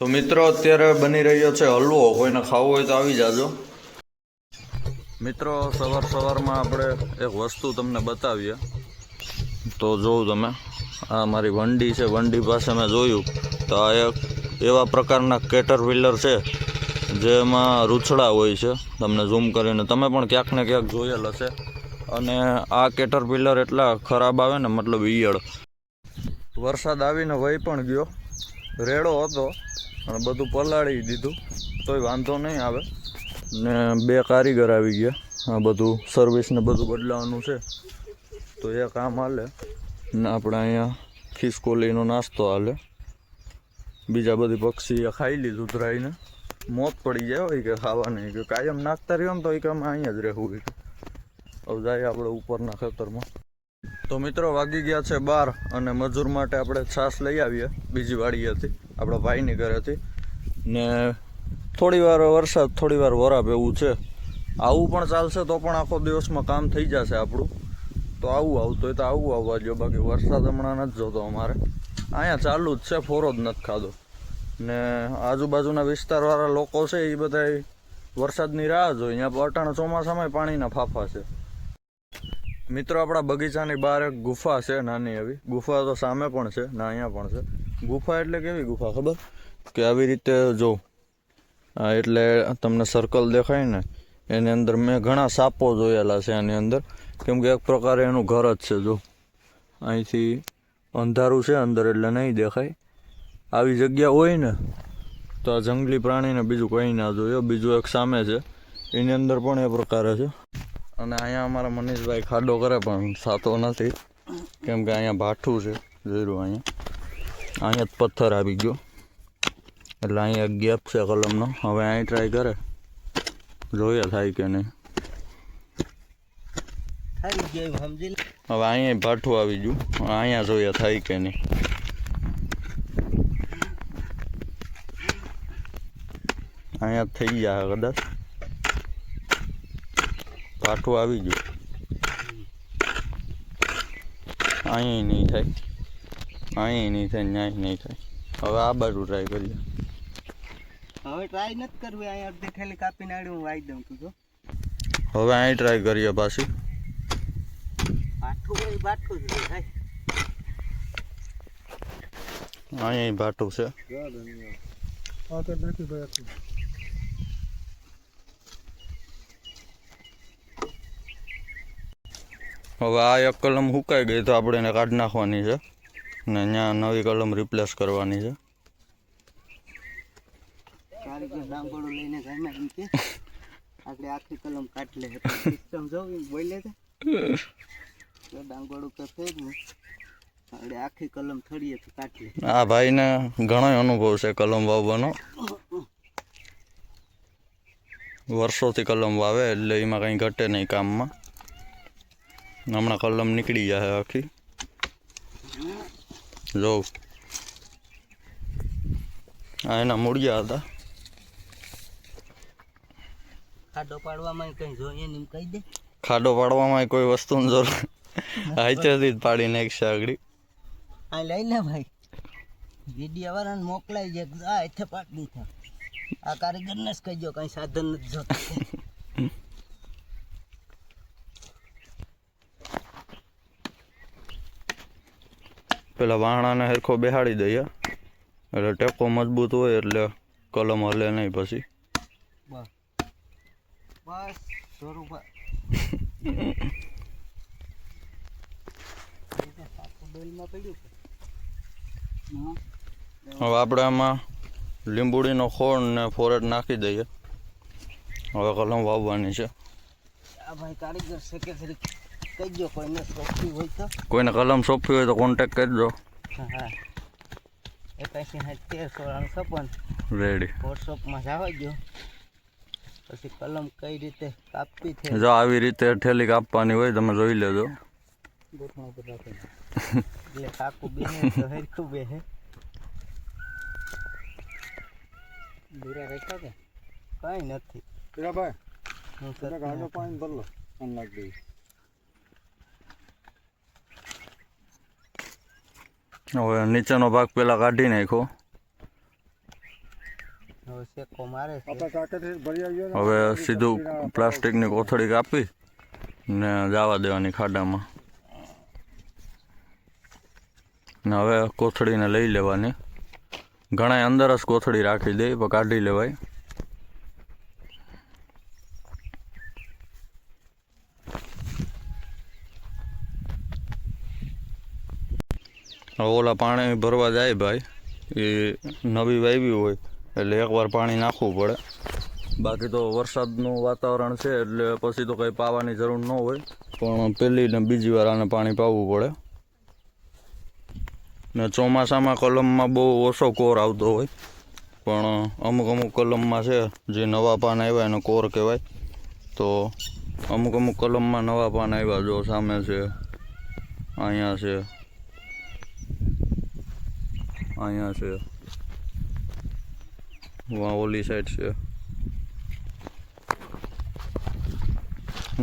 તો મિત્રો, અત્યારે બની રહ્યો છે હલવો. કોઈને ખાવો હોય તો આવી જાજો. મિત્રો, સવાર સવારમાં આપણે એક વસ્તુ તમને બતાવીએ. તો જોઉં તમે, આ મારી વંડી છે. વંડી પાસે મેં જોયું. તો આ એક એવા પ્રકારના કેટર વ્હીલર છે, જેમાં રૂછડા હોય છે. તમને ઝૂમ કરીને તમે પણ ક્યાંક ને ક્યાંક જોયેલ હશે અને આ કેટર વ્હીલર એટલા ખરાબ આવે ને, મતલબ ઈયળ. વરસાદ આવીને વહી પણ ગયો. રેડો હતો. અને બધું પલાળી દીધું. તોય વાંધો નહીં આવે. ને બે કારીગર આવી ગયા. આ બધું સર્વિસને બધું બદલાવાનું છે. તો એ કામ હાલે ને આપણે અહીંયા ખિસકોલીનો નાસ્તો હાલે. બીજા બધી પક્ષીએ ખાઈ લીધું ધરાઈને. મોત પડી જાય હોય કે ખાવાની, કે કાયમ નાખતા રહ્યો ને તો એ કામ અહીંયા જ રહેવું હોય. હવે જાય આપણે ઉપરના ખેતરમાં. તો મિત્રો વાગી ગયા છે બાર અને મજૂર માટે આપણે છાશ લઈ આવીએ, બીજી વાડીએથી આપણા ભાઈની ઘરેથી ને થોડી વાર વરસાદ, થોડી વાર વરાપ એવું છે. આવું પણ ચાલશે તો પણ આખો દિવસમાં કામ થઈ જશે આપણું. તો આવું આવતું હોય તો આવું આવવા જો બાકી વરસાદ હમણાં નથી જોતો અમારે. અહીંયા ચાલુ જ છે, ફોરો જ નથી ખાધો. ને આજુબાજુના વિસ્તારવાળા લોકો છે એ બધા વરસાદની રાહ જોઈ અહીંયા અટાણા ચોમાસામાં પાણીના ફાફા છે. મિત્રો, આપણા બગીચાની બહાર એક ગુફા છે, નાની એવી. ગુફા તો સામે પણ છે, ને અહીંયા પણ છે. ગુફા એટલે કેવી ગુફા, ખબર? કે આવી રીતે જો એટલે તમને સર્કલ દેખાય ને, એની અંદર મેં ઘણા સાપો જોયેલા છે એની અંદર. કેમ કે એક પ્રકારે એનું ઘર જ છે, જો. અહીંથી અંધારું છે અંદર, એટલે નહીં દેખાય. આવી જગ્યા હોય ને, તો આ જંગલી પ્રાણીને બીજું કંઈ ના જોયો બીજું એક સામે છે. એની અંદર પણ એ પ્રકારે છે. અને અહીંયા અમારા મનીષભાઈ ખાડો કરે પણ સાતો નથી. કેમ કે અહીંયા ભાઠું છે જોયું અહીંયા. અહીંયા જ પથ્થર આવી ગયો. એટલે અહીંયા ગેપ છે કલમનો. હવે અહીં ટ્રાય કરે. જોઈએ થાય કે નહીં. થઈ ગયું સમજી લે. હવે અહીંયા ભાઠું આવી ગયું. હવે અહીંયા જોઈએ થાય કે નહીં. અહીંયા જ થઈ જાય કદાચ. ભાઠું આવી ગયું. અહીંયા નહીં થાય. અહીંયા નહીં થાય ન્યાય નહીં થાય. હવે આ બાજુ ટ્રાય કરીએ. હવે ટ્રાય નથી કરવી અહીંયા અડધી થેલી કાપીને આડી હું વાઈ દઉં તું જો. હવે અહીં ટ્રાય કરીએ પાછી. બાઠું હોય બાઠું જ હોય ભાઈ. અહીંયા ભાઠું છે. હવે આ એક કલમ સુકાઈ ગઈ તો આપણે એને કાઢી નાખવાની છે. ને અહીંયા નવી કલમ રિપ્લેસ કરવાની છે. આપણે આખી કલમ કાઢ લે. સિસ્ટમ જોવી બોલે છે. ડાંગોળું જ ને આપણે આખી કલમ થડીએ તો કાઢ લે. આ ભાઈને ઘણો અનુભવ છે કલમ વાવવાનો. વર્ષોથી કલમ વાવે એટલે એમાં કંઈ ઘટે નહીં કામમાં. હમણાં કલમ નીકળી જાય આખી. જો. આ એના મૂળિયા હતા. ખાડો પાડવામાં કઈ જોઈએ એમ કહી દે. ખાડો પાડવામાં કોઈ વસ્તુની જરૂર હાઈચેથી જ પાડી નાખશે આગળ આ લઈ લે ભાઈ. વીડિયો વાળાને મોકલાઈ જાય આ ਇੱਥੇ પાડી દીધા. આ કારીગરને જ કહીજો કઈ સાધન નથી જોતું. પેલા વાહણાને હરખો બેહાડી દઈએ. એટલે ટેકો મજબૂત હોય એટલે કલમ હલે નહીં પછી. હવે આપણે આમાં લીંબુડીનો ખોળ ને ફોરેટ નાખી દઈએ. હવે કલમ વાવવાની છે. આ ભાઈ કારીગર છે કે કહીજો કોઈને સોંપવી હોય તો. કોઈને કલમ સોંપવી હોય તો કોન્ટેક કરજો. હા. એકાસી સાઠ તેર સોળાનું છપ્પન. રેડી વોટ્સઅપમાં જવા દો પછી કલમ કઈ રીતે કાપવી છે? જો આવી રીતે ઠેલી કાપવાની હોય તમે જોઈ લેજો. એટલે કાકુ બે તો હરખું બેહે. દૂરા રાખ્યા કે કઈ નથી. બરાબર હું સર. પાણી ભરલો અને નાખી હવે નીચેનો ભાગ પેલા કાઢી નાખો હવે શેકો મારે છે. આપણે કાંકરથી ભરી આવ્યો ને. હવે સીધું પ્લાસ્ટિકની કોથળી કાપી ને જવા દેવાની ખાડામાં. ને હવે કોથળીને લઈ લેવાની. ઘણા અંદર જ કોથળી રાખી દે પણ કાઢી લેવાય. ઓલા પાણી ભરવા જાય ભાઈ. એ નવી વાવી હોય, એટલે એકવાર પાણી નાખવું પડે. બાકી તો વરસાદનું વાતાવરણ છે, એટલે પછી તો કંઈ પાવાની જરૂર ન હોય. પણ પહેલી ને બીજી વાર આને પાણી પાવવું પડે. ને ચોમાસામાં કલમમાં બહુ ઓછો કોર આવતો હોય. પણ અમુક અમુક કલમમાં છે, જે નવા પાન આવ્યા એને કોર કહેવાય. તો અમુક અમુક કલમમાં નવા પાન આવ્યા જો સામે છે, અહીંયા છે. અહીંયા છે. વાં ઓલી સાઈડ છે.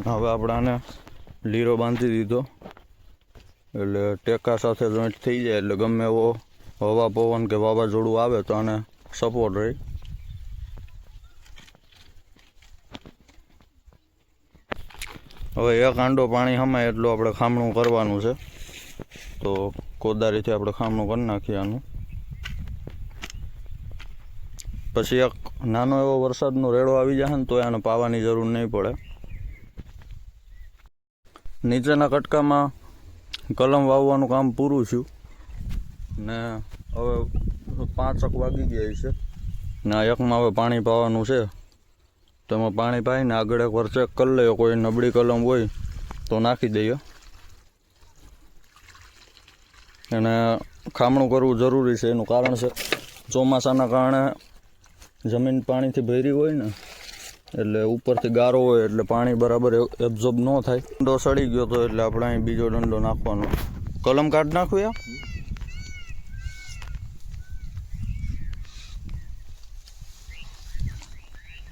હવે આપણે આને લીરો બાંધી દીધો. એટલે ટેકા સાથે જોઈન્ટ થઈ જાય, એટલે ગમે એવો હવા પવન કે વાવાઝોડું આવે તો આને સપોર્ટ રહે. હવે એક આંડો પાણી હમાય એટલું આપણે ખામણું કરવાનું છે. તો કોદારીથી આપણે ખામણું કરી નાખીએ આનું. પછી એક નાનો એવો વરસાદનો રેડો આવી જાય ને તો આને પાવાની જરૂર નહીં પડે. નીચેના કટકામાં કલમ વાવવાનું કામ પૂરું થયું. ને હવે પાંચક વાગી ગયા છે. ને એકમાં હવે પાણી પાવાનું છે. તો એમાં પાણી પાઈને આગળ એક વાર ચેક કરી લઈએ. કોઈ નબળી કલમ હોય તો નાખી દઈએ. એને ખામણું કરવું જરૂરી છે. એનું કારણ છે ચોમાસાના કારણે જમીન પાણીથી ભરી હોય ને, એટલે ઉપરથી ગારો હોય એટલે પાણી બરાબર એબ્ઝોર્બ ન થાય. ડંડો સડી ગયો તો એટલે આપણે અહીં બીજો ડંડો નાખવાનો. કલમ કાઢ નાખવું યા?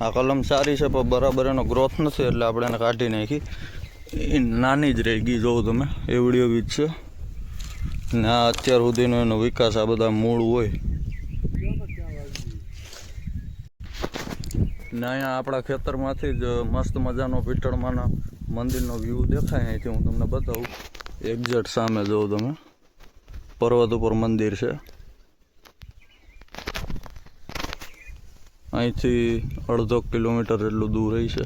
આ કલમ સારી છે, પણ બરાબર એનો ગ્રોથ નથી, એટલે આપણે એને કાઢી નાખી. એ નાની જ રહી ગઈ જોઉં તમે. એવડી એવી જ છે. ને આ અત્યાર સુધીનો એનો વિકાસ આ બધા મૂળ હોય. ને અહીંયા આપણા ખેતરમાંથી જ મસ્ત મજાનો પીઠળમાંના મંદિરનો વ્યૂ દેખાય અહીંથી. હું તમને બતાવું. એક્ઝેક્ટ સામે જોઉં તમે. પર્વત ઉપર મંદિર છે. અહીંથી અડધો કિલોમીટર જેટલું દૂર રહી છે.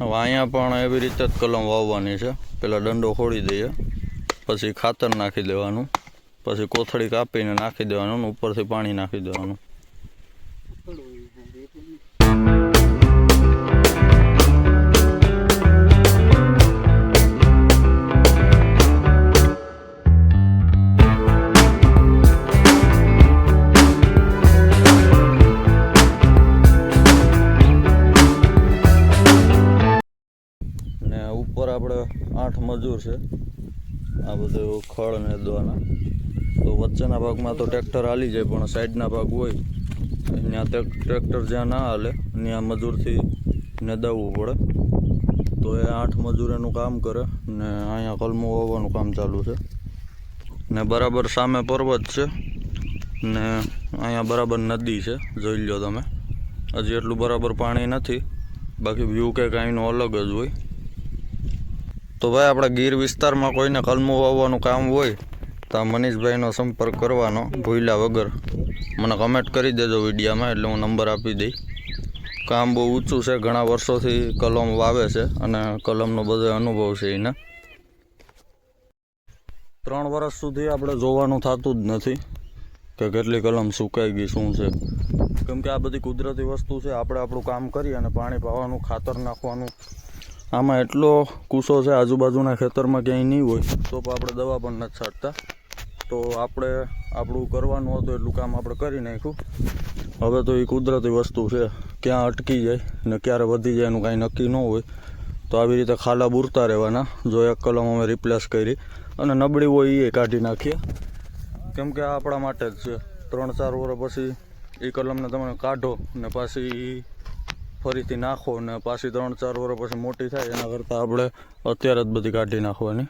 હવે અહીંયા પણ એવી રીતે જ કલમ વાવવાની છે. પેલા દંડો ખોડી દઈએ, પછી ખાતર નાખી દેવાનું. પછી કોથળી કાપીને નાખી દેવાનું ઉપરથી પાણી નાખી દેવાનું. ઉપર આપણે આઠ મજૂર છે. આ બધું ખળ ને દવાના તો વચ્ચેના ભાગમાં તો ટ્રેક્ટર હાલી જાય, પણ સાઈડના ભાગ હોય. ત્યાં ટ્રેક્ટર જ્યાં ના હાલે, ત્યાં મજૂરથી નદાવવું પડે. તો એ આઠ મજૂર એનું કામ કરે ને અહીંયા કલમો વાવવાનું કામ ચાલુ છે. ને બરાબર સામે પર્વત છે ને અહીંયા બરાબર નદી છે, જોઈ લો તમે. હજી એટલું બરાબર પાણી નથી, બાકી વ્યૂ કે કાંઈનો અલગ જ હોય. તો ભાઈ આપણા ગીર વિસ્તારમાં કોઈને કલમો વાવવાનું કામ હોય તો આ મનીષભાઈનો સંપર્ક કરવાનો ભૂલ્યા વગર. મને કમેન્ટ કરી દેજો વિડીયામાં, એટલે હું નંબર આપી દઈ કામ બહુ ઊંચું છે, ઘણા વર્ષોથી કલમ વાવે છે અને કલમનો બધો અનુભવ છે એને. ત્રણ વર્ષ સુધી આપણે જોવાનું થતું જ નથી કે કેટલી કલમ સુકાઈ ગઈ, શું છે. કેમ કે આ બધી કુદરતી વસ્તુ છે, આપણે આપણું કામ કરીએ અને પાણી પાવાનું, ખાતર નાખવાનું. આમાં એટલો કૂસો છે, આજુબાજુના ખેતરમાં ક્યાંય નહીં હોય, તો પણ આપણે દવા પણ નથી છાંટતા. તો આપણે આપણું કરવાનું હતું એટલું કામ આપણે કરી નાખ્યું. હવે તો એ કુદરતી વસ્તુ છે. ક્યાં અટકી જાય ને ક્યારે વધી જાય એનું કાંઈ નક્કી ન હોય. તો આવી રીતે ખાલા બુરતા રહેવાના. જો એક કલમ અમે રિપ્લેસ કરી અને નબળી હોય એ કાઢી નાખીએ. કેમ કે આ આપણા માટે જ છે. ત્રણ ચાર વર્ષ પછી એ કલમને તમે કાઢો ને પાછી ફરીથી નાખો ને પાછી ત્રણ ચાર વર્ષ પછી મોટી થાય એના કરતાં આપણે અત્યારે જ બધી કાઢી નાખવાની.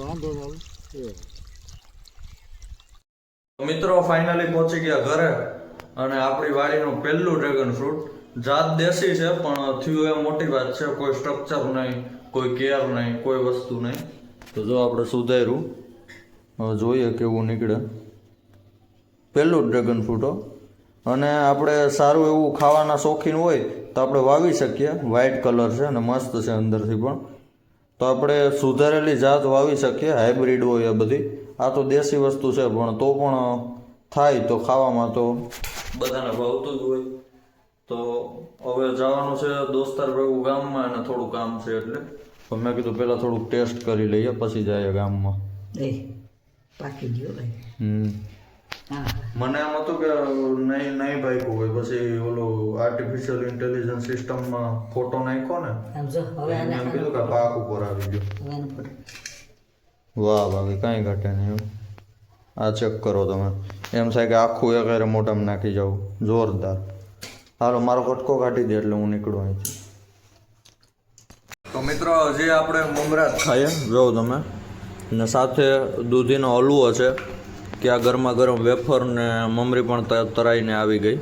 વાંધો. મિત્રો ફાઇનલી પહોંચી ગયા ઘરે અને આપણી વાડીનું પહેલું ડ્રેગન ફ્રૂટ જાત દેશી છે, પણ થયું એ મોટી વાત છે, કોઈ સ્ટ્રક્ચર નહીં, કોઈ કેર નહીં, કોઈ વસ્તુ નહીં. તો જો આપણે સુધાર્યું જોઈએ કેવું નીકળે. પહેલું ડ્રેગન ફ્રૂટો અને આપણે સારું એવું ખાવાના શોખીન હોય તો આપણે વાવી શકીએ. વ્હાઇટ કલર છે અને મસ્ત છે અંદરથી પણ. તો આપણે સુધારેલી જાત વાવી શકીએ હાઇબ્રિડ હોય એ બધી. આ તો દેશી વસ્તુ છે પણ તો પણ થાય તો ખાવામાં તો બધાને ભાવતું જ હોય. તો હવે જવાનું છે દોસ્તાર ભેગું ગામમાં અને થોડું કામ છે એટલે. તો મેં કીધું પહેલાં થોડુંક ટેસ્ટ કરી લઈએ પછી જાય ગામમાં. એ પાકી ગયો હમ. મને એમ હતું કે નહીં નહીં ભાગ્યું હોય. પછી ઓલું આર્ટિફિશિયલ ઇન્ટેલિજન્સ સિસ્ટમમાં ફોટો નાખ્યો ને એમ કીધું કે પાક ઉપર આવી ગયો. વાહ ભાભી કાંઈ ઘટે નહીં આ ચેક કરો તમે. એમ થાય કે આખું એક મોટામાં નાખી જાઉં. જોરદાર. હાલો મારો કટકો કાઢી દે એટલે હું નીકળું અહીંથી. તો મિત્રો હજી આપણે મમરા ખાઈએ. જો તમે. ને સાથે દૂધીનો હલવો છે. આ ગરમા ગરમ વેફર ને મમરી પણ તરાઈને આવી ગઈ.